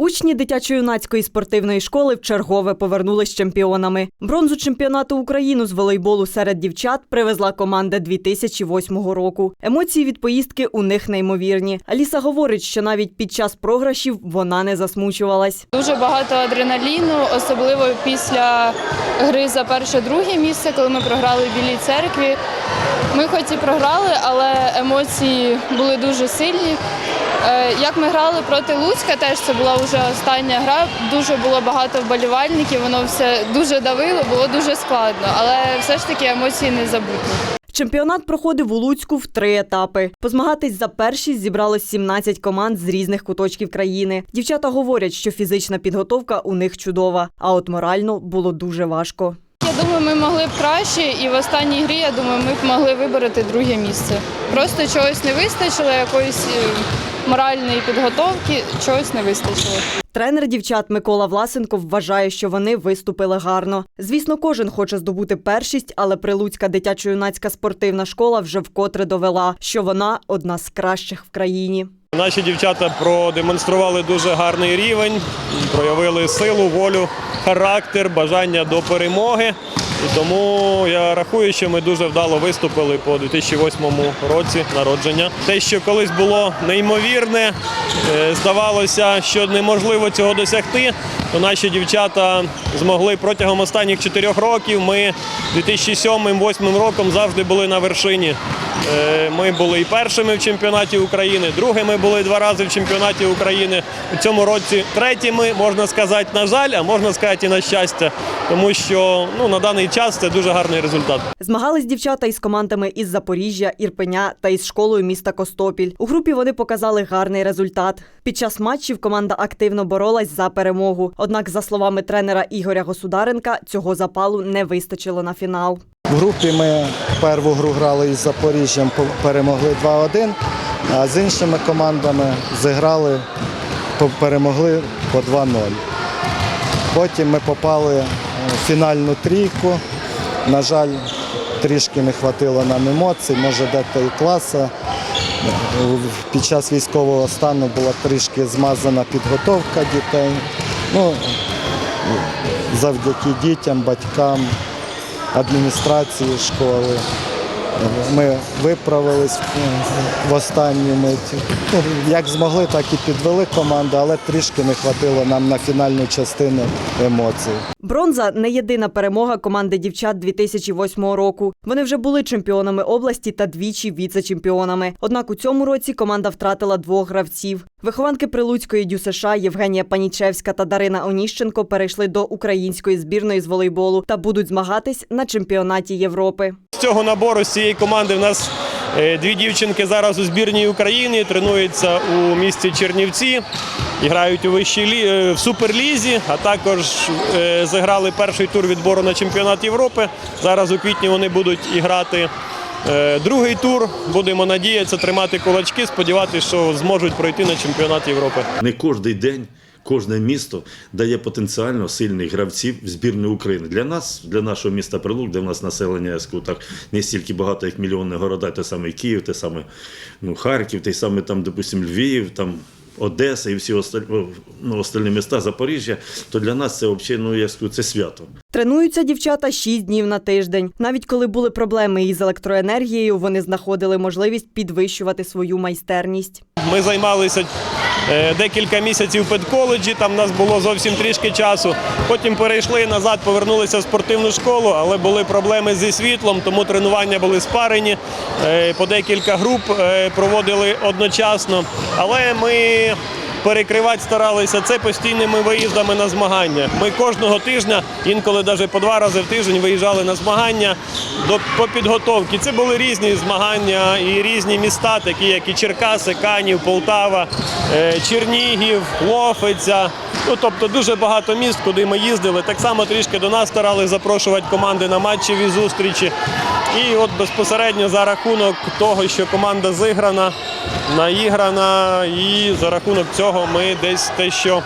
Учні дитячо-юнацької спортивної школи вчергове повернулись чемпіонами. Бронзу чемпіонату України з волейболу серед дівчат привезла команда 2008 року. Емоції від поїздки у них неймовірні. Аліса говорить, що навіть під час програшів вона не засмучувалась. Дуже багато адреналіну, особливо після гри за перше-друге місце, коли ми програли в Білій церкві. Ми хоч і програли, але емоції були дуже сильні. Е, Як ми грали проти Луцька, теж це була вже остання гра. Дуже було багато вболівальників, воно все дуже давило, було дуже складно, але все ж таки емоції не забутні. Чемпіонат проходив у Луцьку в три етапи. Позмагатись за першість зібралось 17 команд з різних куточків країни. Дівчата говорять, що фізична підготовка у них чудова, а от морально було дуже важко. Я думаю, ми могли б краще, і в останній грі я думаю, ми б могли вибороти друге місце. Просто чогось не вистачило, якоїсь е, моральної підготовки, чогось не вистачило. Тренер дівчат Микола Власенко вважає, що вони виступили гарно. Звісно, кожен хоче здобути першість, але Прилуцька дитячо-юнацька спортивна школа вже вкотре довела, що вона одна з кращих в країні. Наші дівчата продемонстрували дуже гарний рівень, проявили силу, волю, характер, бажання до перемоги. Тому я рахую, що ми дуже вдало виступили по 2008 році народження. Те, що колись було неймовірне, е, здавалося, що неможливо цього досягти, то наші дівчата змогли протягом останніх чотирьох років. Ми 2007-2008 роком завжди були на вершині. Е, Ми були і першими в чемпіонаті України, другими були два рази в чемпіонаті України. У цьому році третіми, можна сказати, на жаль, а можна сказати і на щастя, тому що ну, на даний час це дуже гарний результат. Змагались дівчата із командами із Запоріжжя, Ірпеня та із школою міста Костопіль. У групі вони показали гарний результат. Під час матчів команда активно боролась за перемогу. Однак, за словами тренера Ігоря Государенка, цього запалу не вистачило на фінал. В групі ми першу гру грали із Запоріжжям, перемогли 2-1, а з іншими командами зіграли, перемогли по 2-0. Потім ми попали фінальну трійку. На жаль, трішки не вистачило нам емоцій, може дехто і класа. Під час військового стану була трішки змазана підготовка дітей. Ну, завдяки дітям, батькам, адміністрації школи. Ми виправились в останню мить. Ну, Як змогли, так і підвели команду, але трішки не вистачило нам на фінальну частину емоцій. Бронза не єдина перемога команди дівчат 2008 року. Вони вже були чемпіонами області та двічі віце-чемпіонами. Однак у цьому році команда втратила двох гравців. Вихованки Прилуцької ДЮСШ Євгенія Панічевська та Дарина Оніщенко перейшли до української збірної з волейболу та будуть змагатись на чемпіонаті Європи. З цього набору з цієї команди в нас е, дві дівчинки зараз у збірній України, тренуються у місті Чернівці грають у вищій лі... е, в суперлізі, а також е, зіграли перший тур відбору на чемпіонат Європи. Зараз у квітні вони будуть і грати. Другий тур будемо надіятися тримати кулачки, сподіватися, що зможуть пройти на чемпіонат Європи. Не кожен день, кожне місто дає потенціально сильних гравців в збірну України. Для нас, для нашого міста Прилук, де в нас населення я так не стільки багато, як мільйонні города, те саме Київ, те саме ну, Харків, те саме там, допустим, Львів, там. Одеса і всі остальні, ну, остальні міста Запоріжжя, то для нас це взагалі, ну я скажу, це свято. Тренуються дівчата 6 днів на тиждень. Навіть коли були проблеми із електроенергією, вони знаходили можливість підвищувати свою майстерність. Ми займалися декілька місяців в педколеджі, там нас було зовсім трішки часу. Потім перейшли назад, повернулися в спортивну школу, але були проблеми зі світлом, тому тренування були спарені. Е, По декілька груп е, проводили одночасно. Але ми перекривати старалися це постійними виїздами на змагання. Ми кожного тижня, інколи навіть по два рази в тиждень, виїжджали на змагання до по підготовці. Це були різні змагання і різні міста, такі як і Черкаси, Канів, Полтава, е, Чернігів, Лофиця. Ну тобто дуже багато міст, куди ми їздили. Так само трішки до нас старалися запрошувати команди на матчеві зустрічі. І от безпосередньо за рахунок того, що команда зіграна, наіграна, і за рахунок цього ми десь те, що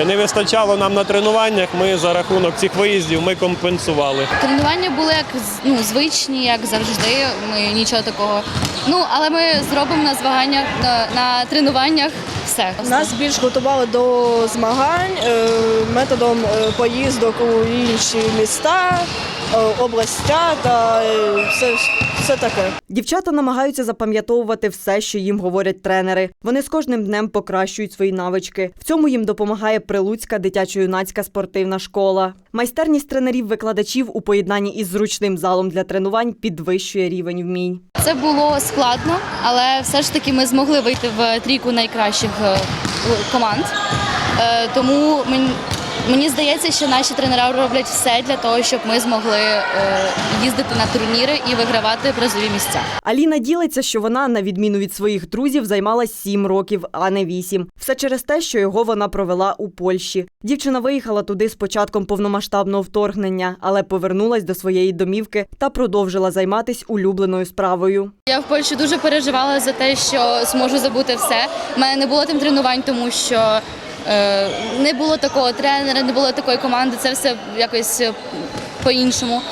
е, не вистачало нам на тренуваннях, ми за рахунок цих виїздів ми компенсували. Тренування були як ну, звичні, як завжди. Ми нічого такого. Ну, але ми зробимо на змаганнях, на, на тренуваннях все. Нас більш готували до змагань е, методом е, поїздок у інші міста, областя та е, все, все таке. Дівчата намагаються запам'ятовувати все, що їм говорять тренери. Вони з кожним днем покращують свої навички. В цьому їм допомагає Прилуцька дитячо-юнацька спортивна школа. Майстерність тренерів-викладачів у поєднанні із зручним залом для тренувань підвищує рівень вмінь. Це було складно, але все ж таки ми змогли вийти в трійку найкращих е, команд. Е, Тому мені, здається, що наші тренера роблять все для того, щоб ми змогли е, їздити на турніри і вигравати призові місця. Аліна ділиться, що вона, на відміну від своїх друзів, займалась сім років, а не вісім. Все через те, що його вона провела у Польщі. Дівчина виїхала туди з початком повномасштабного вторгнення, але повернулась до своєї домівки та продовжила займатися улюбленою справою. Я в Польщі дуже переживала за те, що зможу забути все. У мене не було там тренувань, тому що не було такого тренера, не було такої команди. Це все якось е, по-іншому.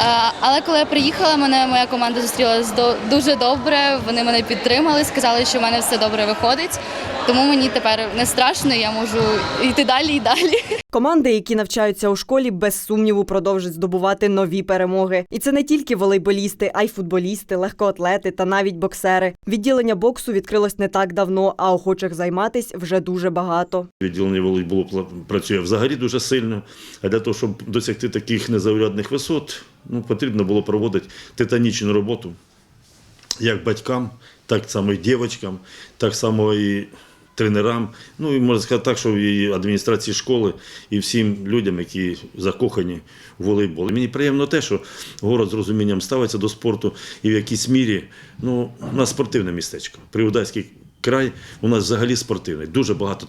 Е, але коли я приїхала, мене моя команда зустріла дуже добре. Вони мене підтримали, сказали, що в мене все добре виходить. Тому мені тепер не страшно, я можу йти далі і далі. Команди, які навчаються у школі, без сумніву продовжать здобувати нові перемоги. І це не тільки волейболісти, а й футболісти, легкоатлети та навіть боксери. Відділення боксу відкрилось не так давно, а охочих займатись вже дуже багато. Відділення волейболу працює взагалі дуже сильно. А для того, щоб досягти таких незаурядних висот, ну, потрібно було проводити титанічну роботу як батькам, так само і дівчатам, так само і тренерам. Ну і можна сказати так, що і адміністрації школи, і всім людям, які закохані в волейбол. Мені приємно те, що город з розумінням ставиться до спорту і в якійсь мірі ну, у нас спортивне містечко. При Приводайський край у нас взагалі спортивний. Дуже багато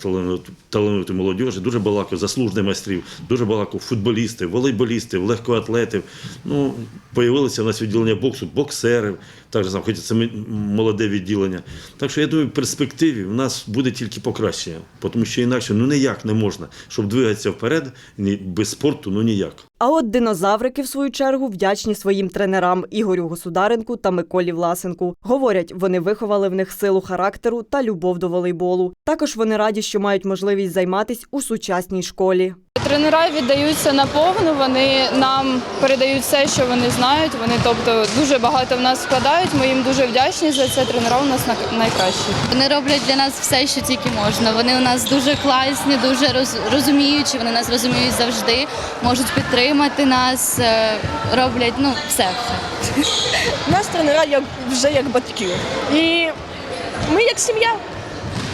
талановитої молодіжі, дуже багато заслужених майстрів, дуже багато футболістів, волейболістів, легкоатлетів. Ну, появилося у нас відділення боксу, боксерів, так само, хоча це молоде відділення. Так що я думаю, в перспективі в нас буде тільки покращення, тому що інакше ну ніяк не можна, щоб двигатися вперед, ні- без спорту ну ніяк. А от динозаврики, в свою чергу, вдячні своїм тренерам Ігорю Государенку та Миколі Власенку. Говорять, вони виховали в них силу характеру та любов до волейболу. Також вони раді, що мають можливість займатись у сучасній школі. Тренера віддаються наповну, вони нам передають все, що вони знають. Вони тобто дуже багато в нас вкладають. Ми їм дуже вдячні за це. Тренера у нас на- найкращі. Вони роблять для нас все, що тільки можна. Вони у нас дуже класні, дуже роз, розуміючі. Вони нас розуміють завжди, можуть підтримати нас, е, роблять ну все. все. Нас тренера як, вже як батьки. І ми як сім'я.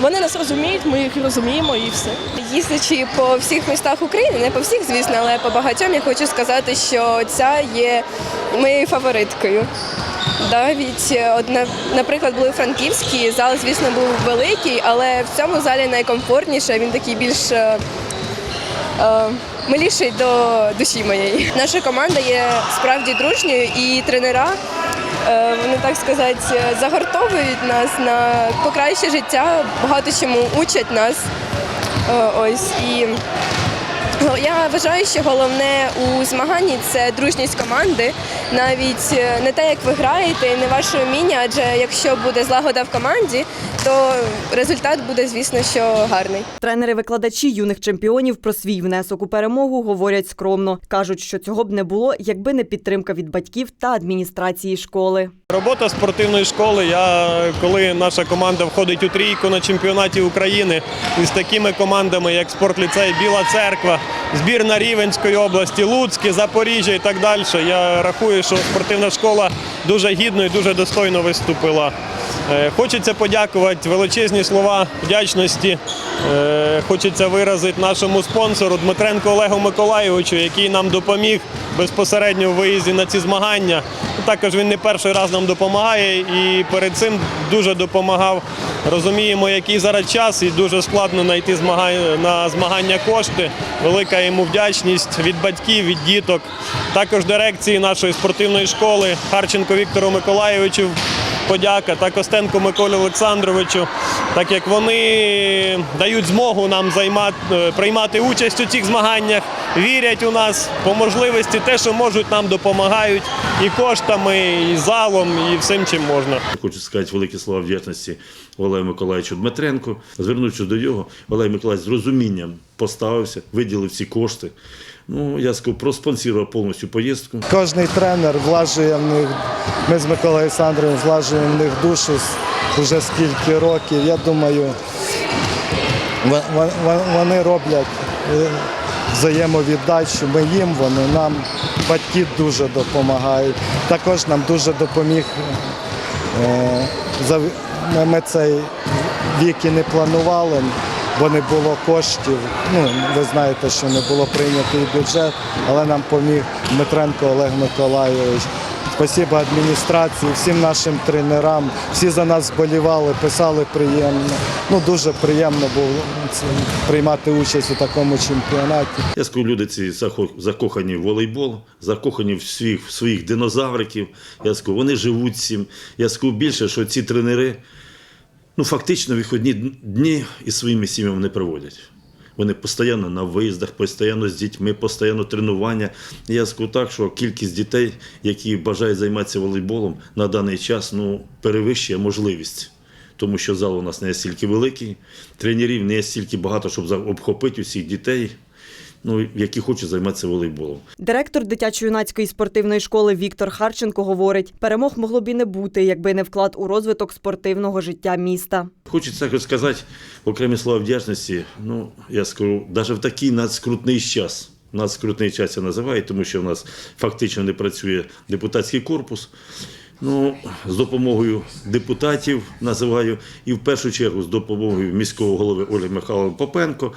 Вони нас розуміють, ми їх розуміємо і все. Їздячи по всіх містах України, не по всіх, звісно, але по багатьом я хочу сказати, що ця є моєю фавориткою. Навіть е, наприклад, були франківські, зал, звісно, був великий, але в цьому залі найкомфортніше, він такий більш е, е, миліший до душі моєї. Наша команда є справді дружньою і тренера. Е, Вони так сказати загортовують нас на покраще життя, багато чому учать нас. Е, Ось і я вважаю, що головне у змаганні це дружність команди. Навіть е, не те, як ви граєте, і не ваше вміння, адже якщо буде злагода в команді, то результат буде, звісно, що гарний. Тренери-викладачі юних чемпіонів про свій внесок у перемогу говорять скромно. кажуть, що цього б не було, якби не підтримка від батьків та адміністрації школи. Робота спортивної школи. Я коли наша команда входить у трійку на чемпіонаті України із такими командами, як спортліцей Біла Церква, збірна Рівенської області, Луцьке, Запоріжжя і так далі. Я рахую, що спортивна школа дуже гідно і дуже достойно виступила. Е, Хочеться подякувати величезні слова вдячності. Е, Хочеться виразити нашому спонсору Дмитренку Олегу Миколайовичу, який нам допоміг безпосередньо в виїзді на ці змагання. Також він не перший раз нам допомагає і перед цим дуже допомагав. Розуміємо, який зараз час, і дуже складно знайти на змагання кошти. Велика йому вдячність від батьків, від діток. Також дирекції нашої спортивної школи Харченко Віктору Миколайовичу подяка та Костенку Миколі Олександровичу, так як вони дають змогу нам займати, е, приймати участь у цих змаганнях, вірять у нас по можливості, те, що можуть, нам допомагають і коштами, і залом, і всім, чим можна. Хочу сказати великі слова вдячності Олегу Миколаївичу Дмитренку. Звернувшись до нього, Олег Миколаївич з розумінням поставився, виділив ці кошти. Ну, я скажу, проспонсорував повністю поїздку. Кожний тренер влажує в них, ми з Миколою Олександровим влажуємо в них душу вже скільки років. Я думаю, во- во- во- вони роблять е, взаємовіддачу. Ми їм, вони нам, батьки дуже допомагають. Також нам дуже допоміг. е, ми цей вік і не планували, бо не було коштів. Ну, ви знаєте, що не було прийнятий бюджет, але нам поміг Дмитренко Олег Миколайович. Спасибо адміністрації, всім нашим тренерам. Всі за нас вболівали, писали приємно. Ну дуже приємно було приймати участь у такому чемпіонаті. Я скажу, люди ці закохані в волейбол, закохані в своїх, в своїх динозавриків. Я скажу, вони живуть цим. Я скажу більше, що ці тренери ну, фактично вихідні дні із своїми сім'ями не проводять. Вони постійно на виїздах, постійно з дітьми, постійно тренування. Я скажу так, що кількість дітей, які бажають займатися волейболом на даний час, ну, перевищує можливість. Тому що зал у нас не стільки великий, тренерів не стільки багато, щоб обхопити усіх дітей, ну, які хочуть займатися волейболом. Директор дитячо-юнацької спортивної школи Віктор Харченко говорить: перемог могло б і не бути, якби не вклад у розвиток спортивного життя міста. Хочеться сказати окремі слова вдячності. Ну, я скажу, навіть в такий надскрутний час. Надскрутний час я називаю, тому що в нас фактично не працює депутатський корпус. Ну, з допомогою депутатів називаю, і в першу чергу з допомогою міського голови Ольги Михайловни Попенко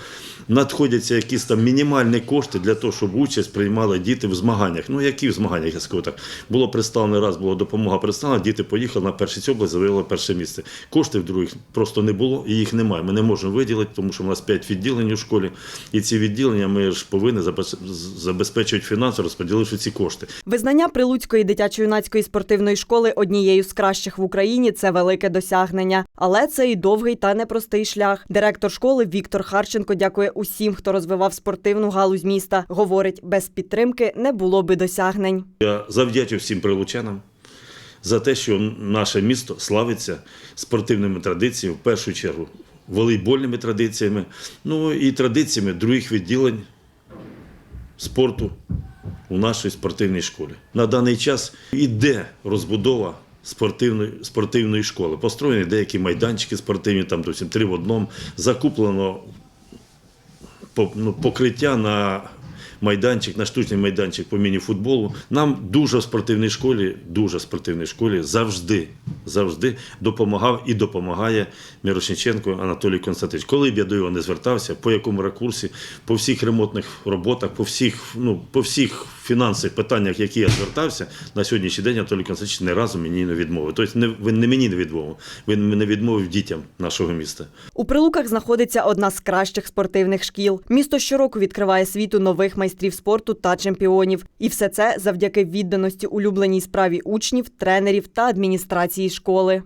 надходяться якісь там мінімальні кошти для того, щоб участь приймали діти в змаганнях. Ну, які в змаганнях, я скажу так. Було представлено раз, була допомога представлена, діти поїхали на першість область, завоювали перше місце. Коштів других просто не було і їх немає. Ми не можемо виділити, тому що у нас 5 відділень у школі, і ці відділення ми ж повинні забез- забезпечувати фінансово, розподіливши ці кошти. Визнання Прилуцької дитячо-юнацької спортивної школи однією з кращих в Україні це велике досягнення. Але це і довгий та непростий шлях. Директор школи Віктор Харченко дякує усім, хто розвивав спортивну галузь міста. Говорить, без підтримки не було би досягнень. Я завдячу всім прилучанам за те, що наше місто славиться спортивними традиціями, в першу чергу волейбольними традиціями, ну і традиціями других відділень спорту у нашій спортивній школі. На даний час іде розбудова. Спортивної, спортивної школи. Построєні деякі майданчики спортивні, там досі три в одному. Закуплено ну, покриття на майданчик, на штучний майданчик по міні-футболу. Нам дуже в спортивній школі, дуже в спортивній школі завжди, завжди допомагав і допомагає Мірошниченко Анатолій Константинович. Коли б я до його не звертався, по якому ракурсі, по всіх ремонтних роботах, по всіх, ну, по всіх фінансових питаннях, які я звертався, на сьогоднішній день Анатолій Константинович не разу мені не відмовив. Тобто не, він не мені не відмовив, він не відмовив дітям нашого міста. У Прилуках знаходиться одна з кращих спортивних шкіл. Місто щороку відкриває світу нових майстрів спорту та чемпіонів. І все це завдяки відданості улюбленій справі учнів, тренерів та адміністрації школи.